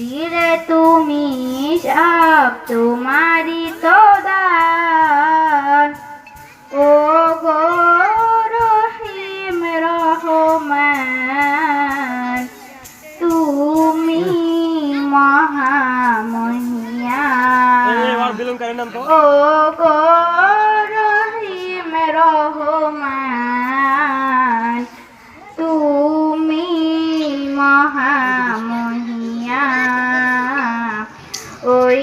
দিদিরে তুমি সব তোমারই তো দান ও গো রহিম রহমান তুমি মহামহিয়ান। ও গো রহিম রহমান তুমি মহামহিয়া ওই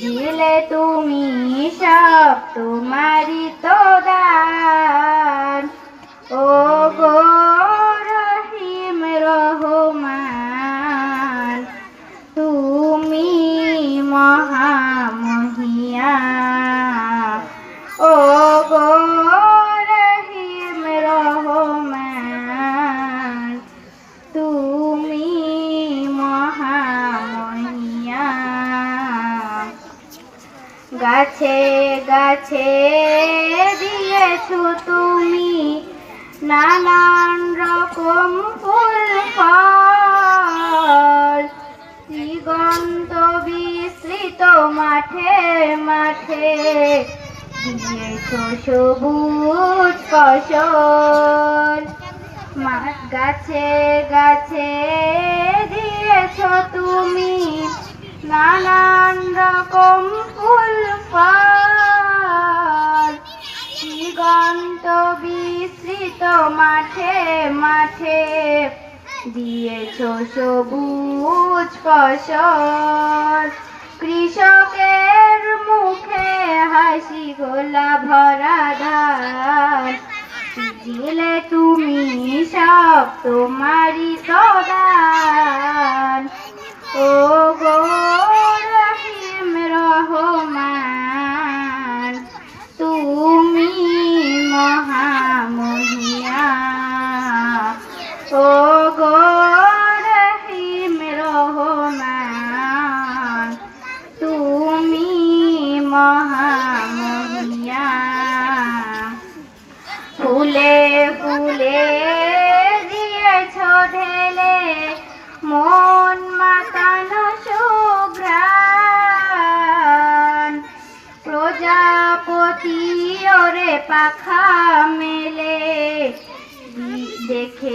দিলে তুমি সব তোমারই তো দান। ও গো রহিম রহমান তুমি মহামহিয়া গাছে গাছে দিয়েছ তুমি নানান রকম ফুল, ফল। দিগন্ত বিস্তৃত মাঠে মাঠে দিয়েছ সবুজ ফসল। গাছে গাছে দিয়েছ তুমি নানান রকম ফুল ফল। দিগন্ত বিস্তৃত মাঠে মাঠে দিয়েছ সবুজ ফসল। কৃষকের মুখে হাসি গোলা ভরা ধান। দিলে তুমি সব তোমারই সদান মন মাতানো শুভ্রাণ প্রজাপতি ওরে পাখা মেলে দেখে